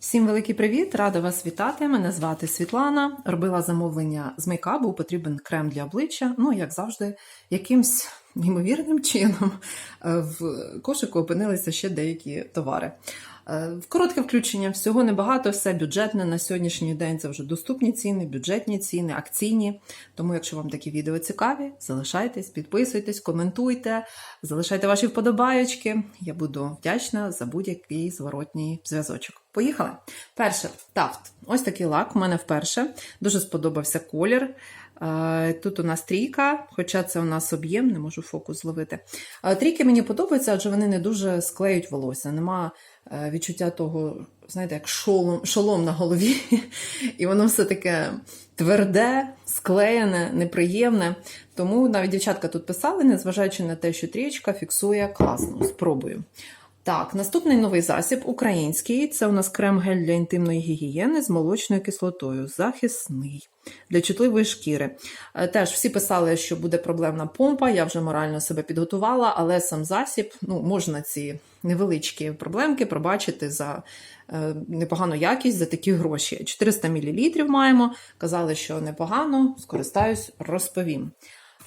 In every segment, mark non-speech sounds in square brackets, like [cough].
Всім великий привіт! Рада вас вітати. Мене звати Світлана. Робила замовлення з мейкапу, потрібен крем для обличчя. Ну, як завжди, якимсь неймовірним чином е, в кошику опинилися ще деякі товари. Е, коротке включення всього небагато, все бюджетне. На сьогоднішній день це вже доступні ціни, бюджетні ціни, акційні. Тому, якщо вам такі відео цікаві, залишайтесь, підписуйтесь, коментуйте, залишайте ваші вподобаєчки. Я буду вдячна за будь-який зворотній зв'язочок. Поїхали. Перше, тафт. Ось такий лак. У мене вперше. Дуже сподобався колір. Тут у нас трійка, хоча це у нас об'єм, не можу фокус зловити. Трійки мені подобаються, адже вони не дуже склеють волосся. Нема е, відчуття того, знаєте, як шолом, шолом на голові. І воно все таке тверде, склеєне, неприємне. Тому навіть дівчатка тут писали, незважаючи на те, що трієчка фіксує класно. Спробую. Так, наступний новий засіб український. Це у нас крем-гель для інтимної гігієни з молочною кислотою. Захисний для чутливої шкіри. Е, Теж всі писали, що буде проблемна помпа. Я вже морально себе підготувала, але сам засіб, ну, можна ці невеличкі проблемки пробачити за е, непогану якість за такі гроші. 400 мл маємо. Казали, що непогано, скористаюсь, розповім.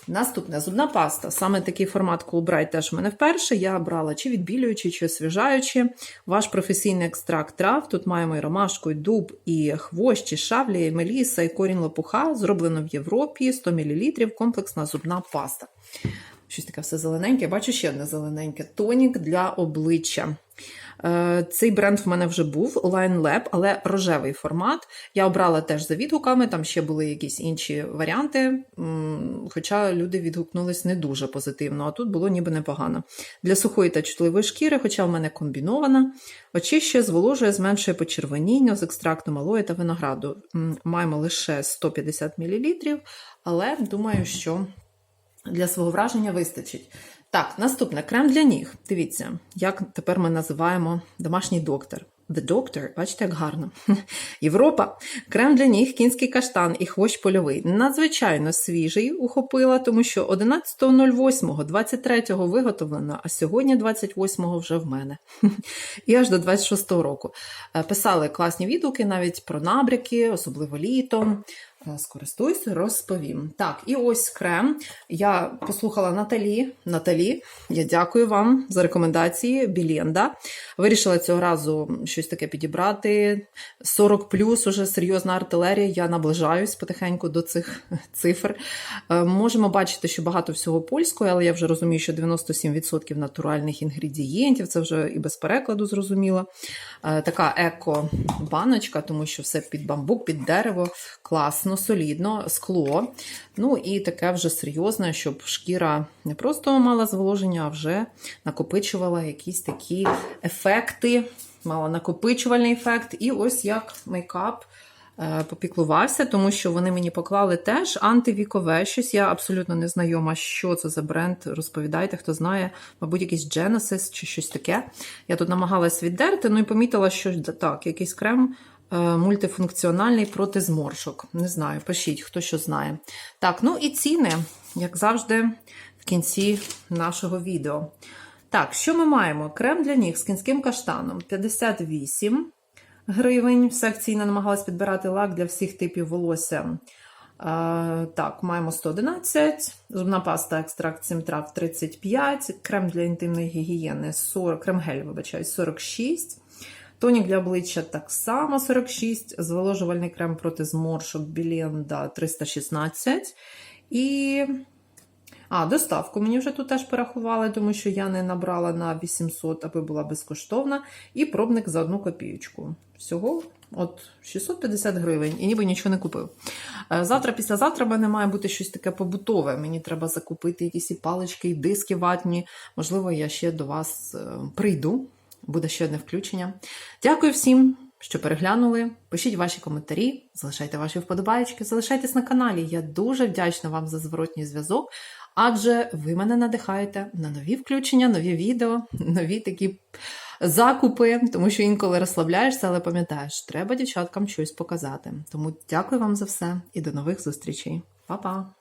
Наступне зубна паста. Саме такий формат Coolbright теж в мене вперше. Я брала чи відбілюючи, чи освіжаючи. Ваш професійний екстракт трав. Тут маємо і ромашку, і дуб, і хвощі, шавлі, і меліса, і корінь лопуха. Зроблено в Європі 100 мл. Комплексна зубна паста. Щось таке все зелененьке. Бачу ще одне зелененьке. Тонік для обличчя. Е, Цей бренд в мене вже був Line Lab, але рожевий формат. Я обрала теж за відгуками, там ще були якісь інші варіанти, хоча люди відгукнулись не дуже позитивно, а тут було ніби непогано. Для сухої та чутливої шкіри, хоча в мене комбінована, очищує, зволожує, зменшує почервоніння з екстрактом алої та винограду. Маємо лише 150 мл, але думаю, що для свого враження вистачить. Так, наступне крем для ніг. Дивіться, як тепер ми називаємо домашній доктор. The Doctor, бачите, як гарно. [laughs] Європа. Крем для ніг, кінський каштан і хвощ польовий. Надзвичайно свіжий ухопила, тому що 11.08.23 виготовлено, а сьогодні 28-го вже в мене. [laughs] І аж до 26-го року. Е, Писали класні відгуки навіть про набряки, особливо літом. Е, Скористуюсь, розповім. Так, і ось крем. Я послухала Наталі. Наталі, я дякую вам за рекомендації. Біленда. Вирішила цього разу щось таке підібрати. 40 плюс уже серйозна артилерія. Я наближаюсь потихеньку до цих [laughs] цифр. Е, Можемо бачити, що багато всього польської, але я вже розумію, що 97% натуральних інгредієнтів. Це вже і без перекладу зрозуміло. Е, Така еко-баночка, тому що все під бамбук, під дерево. Класно, солідно, скло. Ну і таке вже серйозне, щоб шкіра не просто мала зволоження, а вже накопичувала якісь такі ефекти, мала накопичувальний ефект. І ось як мейкап е, попіклувався, тому що вони мені поклали теж антивікове щось. Я абсолютно не знайома, що це за бренд. Розповідайте, хто знає, мабуть, якийсь Genesis чи щось таке. Я тут намагалась віддерти, ну і помітила, що так, якийсь крем. Е, Мультифункціональний проти зморшок. Не знаю, пишіть, хто що знає. Так, ну і ціни, як завжди, в кінці нашого відео. Так, що ми маємо? Крем для ніг з кінським каштаном 58 гривень. Все акційно намагалась підбирати лак для всіх типів волосся. Е, так, маємо 111, зубна паста екстракт 7 трав 35, крем для інтимної гігієни 40, крем-гель, вибачаю, 46. Тонік для обличчя так само 46, зволожувальний крем проти зморшок Біленда 316. І. А, доставку мені вже тут теж порахували, тому що я не набрала на 800, аби була безкоштовна. І пробник за одну копійку. Всього от 650 гривень, і ніби нічого не купив. Е, Завтра, післязавтра в мене має бути щось таке побутове. Мені треба закупити якісь і палички, і диски ватні. Можливо, я ще до вас е, прийду. Буде ще одне включення. Дякую всім, що переглянули. Пишіть ваші коментарі, залишайте ваші вподобайки, залишайтесь на каналі. Я дуже вдячна вам за зворотній зв'язок, адже ви мене надихаєте на нові включення, нові відео, [laughs] нові такі закупи, тому що інколи розслабляєшся, але пам'ятаєш, треба дівчаткам щось показати. Тому дякую вам за все і до нових зустрічей. Па-па!